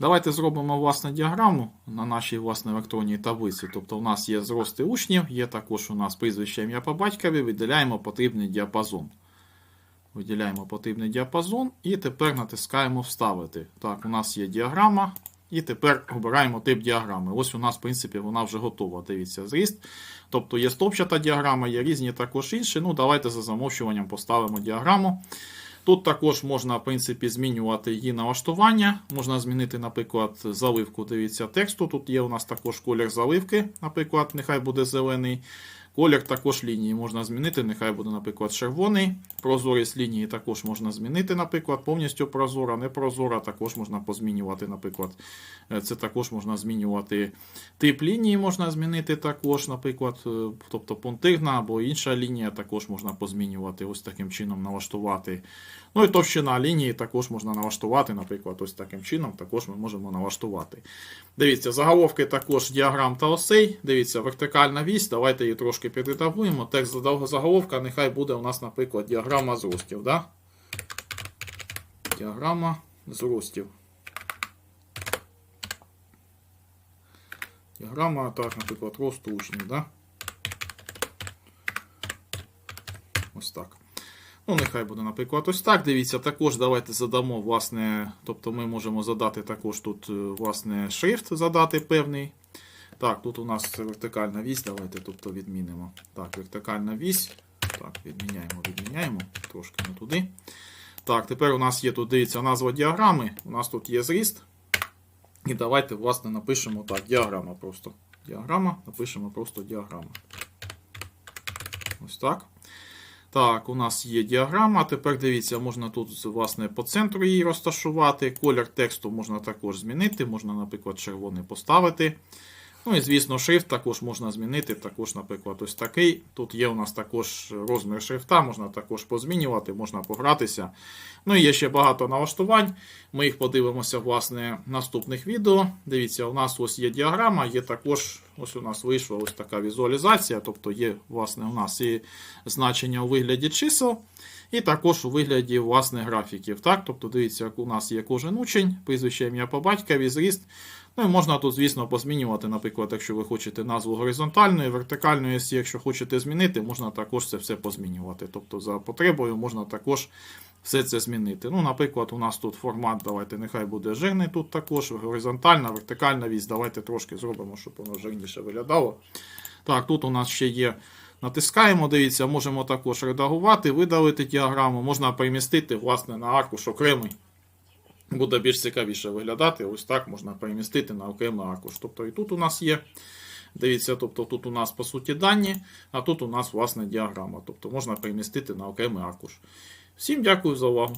Давайте зробимо власне діаграму на нашій власне електронній таблиці. Тобто у нас є зрости учнів, є також у нас прізвище ім'я по батькові, виділяємо потрібний діапазон. Виділяємо потрібний діапазон і тепер натискаємо Вставити. Так, у нас є діаграма. І тепер обираємо тип діаграми. Ось у нас, в принципі, вона вже готова. Дивіться, зріст. Тобто є стовпчата діаграма, є різні також інші. Ну, давайте за замовчуванням поставимо діаграму. Тут також можна, в принципі, змінювати її налаштування. Можна змінити, наприклад, заливку. Дивіться, тексту. Тут є у нас також колір заливки, наприклад, нехай буде зелений. Колір також лінії можна змінити, нехай буде, наприклад, червоний. Прозорість лінії також можна змінити, наприклад, повністю прозора, не прозора, також можна позмінювати, наприклад. Е, Це також можна змінювати тип лінії, можна змінити також, наприклад, е, тобто пунктирна або інша лінія також можна позмінювати, ось таким чином налаштувати. Ну і товщина лінії також можна налаштувати, наприклад, ось таким чином також ми можемо налаштувати. Дивіться, заголовки також діаграм та осей. Дивіться, вертикальна вісь. Давайте її трошки підредагуємо. Текст заголовка, нехай буде у нас, наприклад, діаграма зростів. Да? Діаграма зростів. Діаграма, так, наприклад, росту учнів. Да? Ось так. Ну, нехай буде, наприклад, ось так. Дивіться, також давайте задамо, власне, тобто ми можемо задати також тут, е, власне, шрифт задати певний. Так, тут у нас вертикальна вісь, давайте тобто відмінимо. Так, вертикальна вісь. Так, відміняємо, відміняємо, трошки не туди. Так, тепер у нас є тут, дивіться, назва діаграми. У нас тут є зріст. І давайте, власне, напишемо так, діаграма просто. Діаграма, напишемо просто діаграма. Ось так. Так, у нас є діаграма. Тепер дивіться, можна тут власне по центру її розташувати. Колір тексту можна також змінити. Можна, наприклад, червоний поставити. Ну і, звісно, шрифт також можна змінити. Також, наприклад, ось такий. Тут є у нас також розмір шрифта, можна також позмінювати, можна погратися. Ну і є ще багато налаштувань. Ми їх подивимося, власне, в наступних відео. Дивіться, у нас ось є діаграма, є також, ось у нас вийшла ось така візуалізація. Тобто є, власне, у нас і значення у вигляді чисел. І також у вигляді власне графіків. Так? Тобто, дивіться, у нас є кожен учень, прізвище ім'я по батькові, зріст. Ну і можна тут, звісно, позмінювати, наприклад, якщо ви хочете назву горизонтальної, вертикальної осі, якщо хочете змінити, можна також це все позмінювати. Тобто, за потребою можна також все це змінити. Ну, наприклад, у нас тут формат, давайте, нехай буде жирний тут також, горизонтальна, вертикальна вісь. Давайте трошки зробимо, щоб воно жирніше виглядало. Так, тут у нас ще є. Натискаємо, дивіться, можемо також редагувати, видалити діаграму, можна перемістити власне, на аркуш окремий. Буде більш цікавіше виглядати. Ось так можна перемістити на окремий аркуш. Тобто і тут у нас є. Дивіться, тобто тут у нас по суті дані, а тут у нас власне діаграма. Тобто можна перемістити на окремий аркуш. Всім дякую за увагу.